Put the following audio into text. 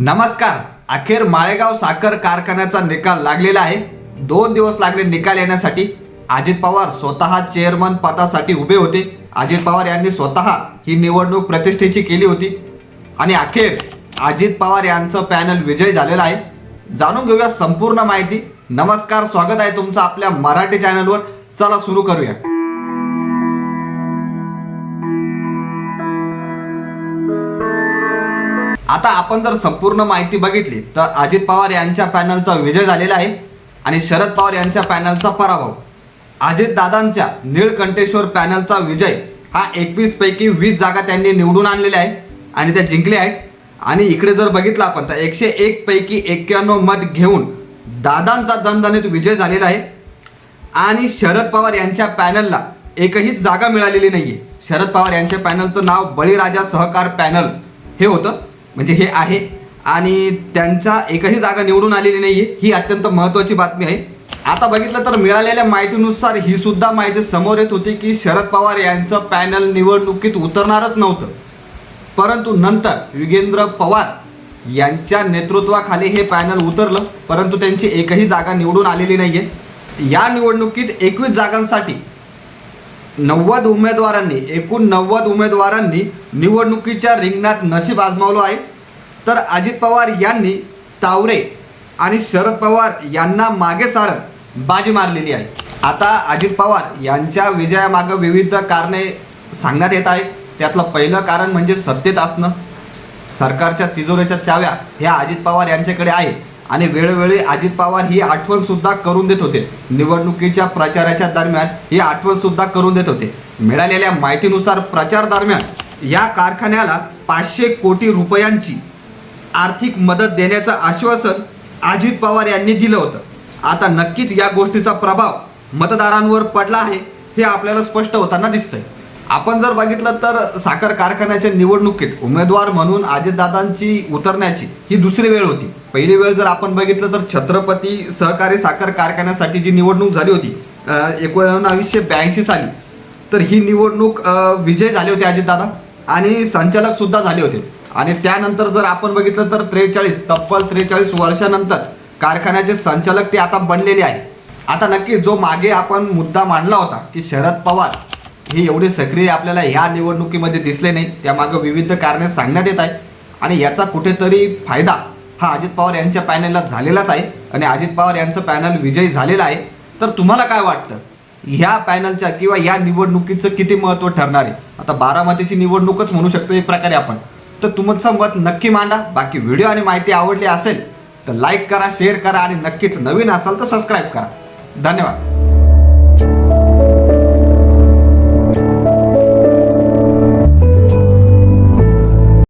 नमस्कार. अखेर माळेगाव साखर कारखान्याचा निकाल लागलेला आहे. दोन दिवस लागले निकाल येण्यासाठी. अजित पवार स्वतः चेअरमन पदासाठी उभे होते. अजित पवार यांनी स्वतः ही निवडणूक प्रतिष्ठेची केली होती. आणि अखेर अजित पवार यांचं पॅनल विजय झालेला आहे. जाणून घेऊया संपूर्ण माहिती. नमस्कार स्वागत आहे तुमचं आपल्या मराठी चॅनलवर चला सुरू करूया. आता आपण जर संपूर्ण माहिती बघितली तर अजित पवार यांच्या पॅनलचा विजय झालेला आहे आणि शरद पवार यांच्या पॅनलचा पराभव. अजित दादांच्या निळकंठेश्वर पॅनलचा विजय हा एकवीस पैकी वीस जागा त्यांनी निवडून आणलेल्या आहे आणि त्या जिंकल्या आहेत. आणि इकडे जर बघितलं आपण तर एकशे एक पैकी एक्क्याण्णव मत घेऊन दादांचा दणदणीत विजय झालेला आहे. आणि शरद पवार यांच्या पॅनलला एकही जागा मिळालेली नाही आहे शरद पवार यांच्या पॅनलचं नाव बळीराजा सहकार पॅनल हे होतं. म्हणजे हे आहे. आणि त्यांच्या एकही जागा निवडून आलेली नाही आहे ही अत्यंत महत्त्वाची बातमी आहे. आता बघितलं तर मिळालेल्या माहितीनुसार ही सुद्धा माहिती समोर येत होती की शरद पवार यांचं पॅनल निवडणुकीत उतरणारच नव्हतं. परंतु नंतर युगेंद्र पवार यांच्या नेतृत्वाखाली हे पॅनल उतरलं. परंतु त्यांची एकही जागा निवडून आलेली नाही आहे या निवडणुकीत एकवीस जागांसाठी नव्वद उमेदवारांनी एकूण नव्वद उमेदवारांनी निवडणुकीच्या रिंगणात नशीब आजमावलं आहे. तर अजित पवार यांनी तावरे आणि शरद पवार यांना मागे सारत बाजी मारलेली आहे. आता अजित पवार यांच्या विजयामागं विविध कारणे सांगण्यात येत आहेत. त्यातलं पहिलं कारण म्हणजे सत्तेत असणं. सरकारच्या तिजोरीच्या चाव्या ह्या अजित पवार यांच्याकडे आहे. आणि वेळोवेळी अजित पवार ही आठवण सुद्धा करून देत होते. निवडणुकीच्या प्रचाराच्या दरम्यान ही आठवण सुद्धा करून देत होते. मिळालेल्या माहितीनुसार प्रचार दरम्यान या कारखान्याला पाचशे कोटी रुपयांची आर्थिक मदत देण्याचं आश्वासन अजित पवार यांनी दिलं होतं. आता नक्कीच या गोष्टीचा प्रभाव मतदारांवर पडला आहे हे आपल्याला स्पष्ट होताना दिसतंय. आपण जर बघितलं तर साखर कारखान्याच्या निवडणुकीत उमेदवार म्हणून अजितदादांची उतरण्याची ही दुसरी वेळ होती. पहिली वेळ जर आपण बघितलं तर छत्रपती सहकारी साखर कारखान्यासाठी जी निवडणूक झाली होती एकोणावीसशे ब्याऐंशी साली तर ही निवडणूक विजय झाले होते अजितदादा आणि संचालक सुद्धा झाले होते. आणि त्यानंतर जर आपण बघितलं तर त्रेचाळीस तब्बल त्रेचाळीस वर्षानंतर कारखान्याचे संचालक ते आता बनलेले आहे. आता नक्की जो मागे आपण मुद्दा मांडला होता की शरद पवार हे एवढे सक्रिय आपल्याला ह्या निवडणुकीमध्ये दिसले नाही त्यामागं विविध कारणे सांगण्यात येत आहे आणि याचा कुठेतरी फायदा हा अजित पवार यांच्या पॅनलला झालेलाच आहे. आणि अजित पवार यांचं पॅनल विजयी झालेलं आहे. तर तुम्हाला काय वाटतं? ह्या पॅनलच्या किंवा या निवडणुकीचं किती महत्त्व ठरणार आहे? आता बारामतीची निवडणूकच म्हणू शकतो एक प्रकारे आपण. तर तुमचं मत नक्की मांडा. बाकी व्हिडिओ आणि माहिती आवडली असेल तर लाईक करा शेअर करा आणि नक्कीच नवीन असाल तर सबस्क्राईब करा. धन्यवाद.